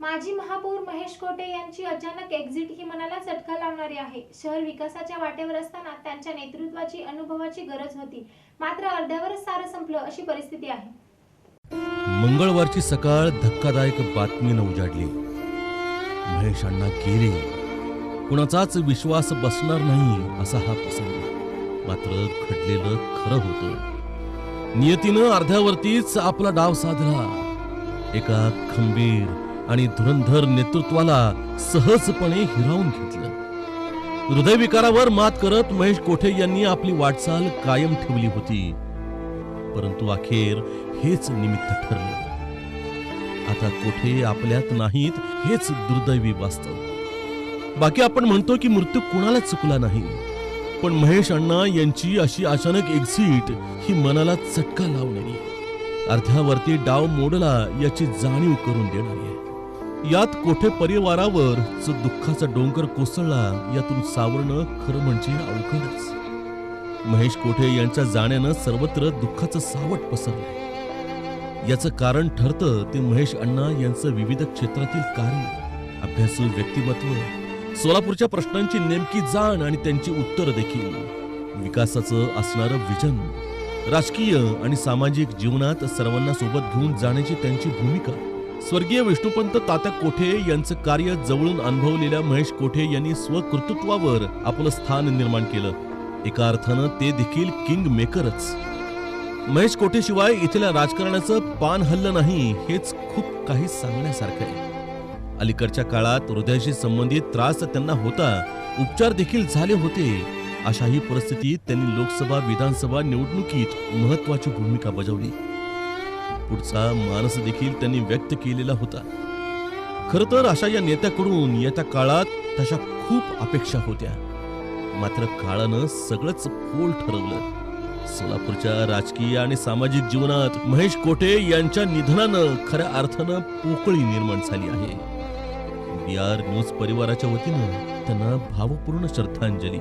माजी महापौर महेश कोटे यांची अचानक एक्झिट ही मनाला चटका लावणारी आहे. शहर विकासाच्या वाटेवर असताना त्यांच्या नेतृत्वाची अनुभवाची गरज होती. मात्र अर्ध्यावरच सारं संपलं अशी परिस्थिती आहे. मंगळवारची सकाळ धक्कादायक बातमीनं उजाडली. महेश अण्णा गेले. कुणाचाच विश्वास बसणार नाही असा हा प्रसंग. मात्र घडलेलं खरं होतं. नियतीनं अर्ध्यावरतीच आपला डाव साधला. एका खंबीर आणि धुरंधर नेतृत्वाला सहजपणे हिरावून घेतलं. हृदयविकारावर मात करत महेश कोठे यांनी आपली वाटचाल कायम ठेवली होती. परंतु अखेर हेच निमित्त ठरलं. आता कोठे आपल्यात नाहीत हेच दुर्दैवी वास्तव. बाकी आपण म्हणतो की मृत्यू कुणाला चुकला नाही. पण महेश अण्णा यांची अशी अचानक एक्झिट ही मनाला चटका लावणारी. अर्ध्यावरती डाव मोडला याची जाणीव करून देणारी आहे. यात कोठे परिवारावर जो दुःखाचा डोंगर कोसळला यातून सावरणं खरं म्हणजे अवघडच. महेश कोठे यांच्या जाण्यानं सर्वत्र दुःखाचं सावट पसरलं. याचं कारण ठरतं ते महेश अण्णा यांचं विविध क्षेत्रातील कार्य अभ्यासू व्यक्तिमत्व सोलापूरच्या प्रश्नांची नेमकी जाण आणि त्यांची उत्तरं देखील. विकासाचं असणारं विजन राजकीय आणि सामाजिक जीवनात सर्वांना सोबत घेऊन जाण्याची त्यांची भूमिका. स्वर्गीय विष्णुपंत तात्या कोठे यांचं कार्य जवळून अनुभवलेल्या महेश कोठे यांनी स्वकर्तृत्वावर आपलं स्थान निर्माण केलं. एका अर्थानं ते देखील किंग मेकरच. महेश कोठेशिवाय इथल्या राजकारणाचं पान हल्लं नाही हेच खूप काही सांगण्यासारखं आहे. अलीकडच्या काळात हृदयाशी संबंधित त्रास त्यांना होता उपचार देखील झाले होते. अशाही परिस्थितीत त्यांनी लोकसभा विधानसभा निवडणुकीत महत्वाची भूमिका बजावली. पुढचा मानस देखील त्यांनी व्यक्त केलेला होता. खर तर अशा या नेत्याकडून येत्या काळात तशा खूप अपेक्षा होत्या. मात्र काळानं सगळंच फोल ठरवलं. सोलापूरच्या राजकीय आणि सामाजिक जीवनात महेश कोटे यांच्या निधनानं खऱ्या अर्थानं पोकळी निर्माण झाली आहे. बी आर न्यूज परिवाराच्या वतीनं त्यांना भावपूर्ण श्रद्धांजली.